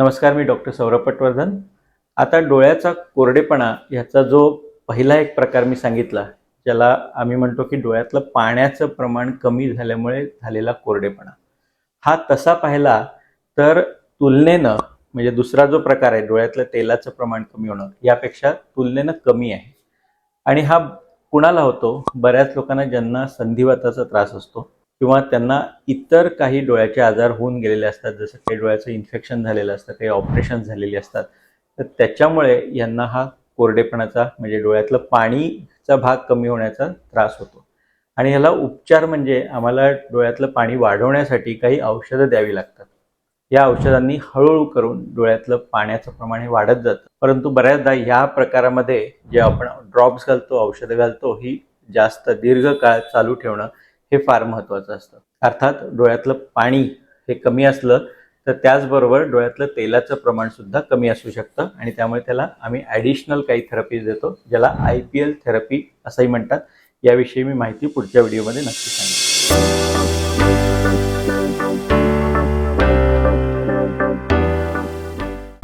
नमस्कार मी डॉक्टर सौरभ पटवर्धन. आता डोळ्याचा कोरडेपणा ह्याचा जो पहिला एक प्रकार मी सांगितला ज्याला आम्ही म्हणतो की डोळ्यातलं पाण्याचं प्रमाण कमी झाल्यामुळे झालेला कोरडेपणा. हा तसा पाहिला तर तुलनेनं म्हणजे दुसरा जो प्रकार आहे डोळ्यातलं तेलाचं प्रमाण कमी होणं यापेक्षा तुलनेनं कमी आहे. आणि हा कुणाला होतो? बऱ्याच लोकांना ज्यांना संधिवाताचा त्रास असतो. किंवा त्यांना इतर काही डोळ्याचे आजार होऊन गेलेले असतात जसं काही डोळ्याचं इन्फेक्शन झालेलं असतं काही ऑपरेशन झालेली असतात तर त्याच्यामुळे यांना हा कोरडेपणाचा म्हणजे डोळ्यातलं पाणीचा भाग कमी होण्याचा त्रास होतो. आणि ह्याला उपचार म्हणजे आम्हाला डोळ्यातलं पाणी वाढवण्यासाठी काही औषधं द्यावी लागतात. या औषधांनी हळूहळू करून डोळ्यातलं पाण्याचं प्रमाण हे वाढत जातं. परंतु बऱ्याचदा या प्रकारामध्ये जे आपण ड्रॉप्स घालतो औषधं घालतो ही जास्त दीर्घ काळ चालू ठेवणं हे फार महत्त्वाचं असतं. अर्थात डोळ्यातलं पाणी हे कमी असलं तर त्याचबरोबर डोळ्यातलं तेलाचं प्रमाण सुद्धा कमी असू शकतं आणि त्यामुळे त्याला आम्ही ॲडिशनल काही थेरपीज देतो ज्याला आय पी एल थेरपी असंही म्हणतात. याविषयी मी माहिती पुढच्या व्हिडिओमध्ये नक्की सांगेन.